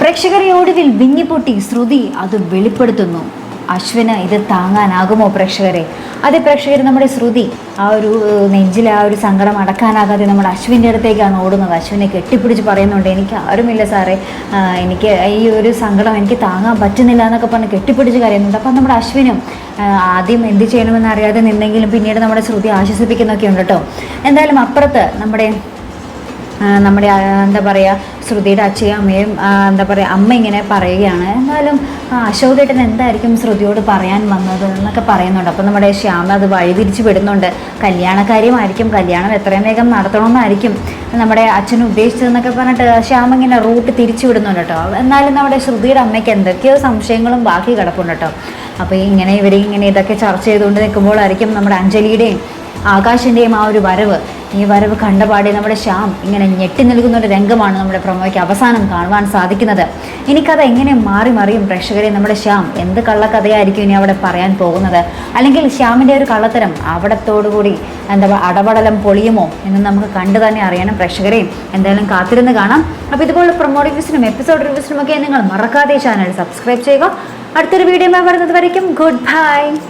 പ്രേക്ഷകരെ ഒടുവിൽ വിങ്ങിപ്പൊട്ടി ശ്രുതി അത് വെളിപ്പെടുത്തുന്നു. അശ്വിന് ഇത് താങ്ങാനാകുമോ പ്രേക്ഷകരെ? അതെ പ്രേക്ഷകർ നമ്മുടെ ശ്രുതി ആ ഒരു നെഞ്ചിൽ ആ ഒരു സങ്കടം അടക്കാനാകാതെ നമ്മുടെ അശ്വിന്റെ അടുത്തേക്കാണ് ഓടുന്നത്. അശ്വിനെ കെട്ടിപ്പിടിച്ച് പറയുന്നുണ്ട് എനിക്ക് ആരുമില്ല സാറേ എനിക്ക് ഈ ഒരു സങ്കടം എനിക്ക് താങ്ങാൻ പറ്റുന്നില്ല എന്നൊക്കെ പറഞ്ഞ് കെട്ടിപ്പിടിച്ച് കരയുന്നുണ്ട്. അപ്പം നമ്മുടെ അശ്വിനും ആദ്യം എന്ത് ചെയ്യണമെന്ന് അറിയാതെ നിന്നെങ്കിലും പിന്നീട് നമ്മുടെ ശ്രുതി ആശ്വസിപ്പിക്കുന്നൊക്കെ ഉണ്ട് കേട്ടോ. എന്തായാലും അപ്പുറത്ത് നമ്മുടെ നമ്മുടെ എന്താ പറയുക ശ്രുതിയുടെ അച്ഛയും അമ്മയും എന്താ പറയുക അമ്മ ഇങ്ങനെ പറയുകയാണ്. എന്നാലും അശോകേട്ടൻ എന്തായിരിക്കും ശ്രുതിയോട് പറയാൻ വന്നത് എന്നൊക്കെ പറയുന്നുണ്ട്. അപ്പോൾ നമ്മുടെ ശ്യാമ അത് വഴിതിരിച്ച് വിടുന്നുണ്ട്. കല്യാണക്കാര്യമായിരിക്കും കല്യാണം എത്രയും വേഗം നടത്തണമെന്നായിരിക്കും നമ്മുടെ അച്ഛൻ ഉദ്ദേശിച്ചതെന്നൊക്കെ പറഞ്ഞിട്ട് ശ്യാമ ഇങ്ങനെ റൂട്ട് തിരിച്ചു വിടുന്നുണ്ട് കേട്ടോ. എന്നാലും നമ്മുടെ ശ്രുതിയുടെ അമ്മയ്ക്ക് എന്തൊക്കെയോ സംശയങ്ങളും ബാക്കി കിടപ്പുണ്ട് കേട്ടോ. അപ്പോൾ ഇങ്ങനെ ഇവരെ ഇങ്ങനെ ഇതൊക്കെ ചർച്ച ചെയ്തുകൊണ്ട് നിൽക്കുമ്പോഴായിരിക്കും നമ്മുടെ അഞ്ജലിയുടെയും ആകാശിന്റെയും ആ ഒരു വരവ് ഈ വരവ് കണ്ടപാടെ നമ്മുടെ ശ്യാം ഇങ്ങനെ ഞെട്ടി നിൽക്കുന്ന ഒരു രംഗമാണ് നമ്മുടെ പ്രമോയ്ക്ക് അവസാനം കാണുവാൻ സാധിക്കുന്നത്. ഇനി കഥ എങ്ങനെ മാറി മറിയും പ്രേക്ഷകരെ? നമ്മുടെ ശ്യാം എന്ത് കള്ളക്കഥയായിരിക്കും ഇനി അവിടെ പറയാൻ പോകുന്നത്? അല്ലെങ്കിൽ ശ്യാമിന്റെ ഒരു കള്ളത്തരം അവിടത്തോടുകൂടി എന്താ അടപടലം പൊളിയുമോ എന്ന് നമുക്ക് കണ്ടു തന്നെ അറിയണം പ്രേക്ഷകരെയും എന്തായാലും കാത്തിരുന്ന് കാണാം. അപ്പോൾ ഇതുപോലെ പ്രൊമോ റിവ്യൂസിനും എപ്പിസോഡ് റിവ്യൂസിനും ഒക്കെ നിങ്ങൾ മറക്കാതെ ചാനൽ സബ്സ്ക്രൈബ് ചെയ്യുക. അടുത്തൊരു വീഡിയോ വരുന്നത് വരയ്ക്കും. Good bye.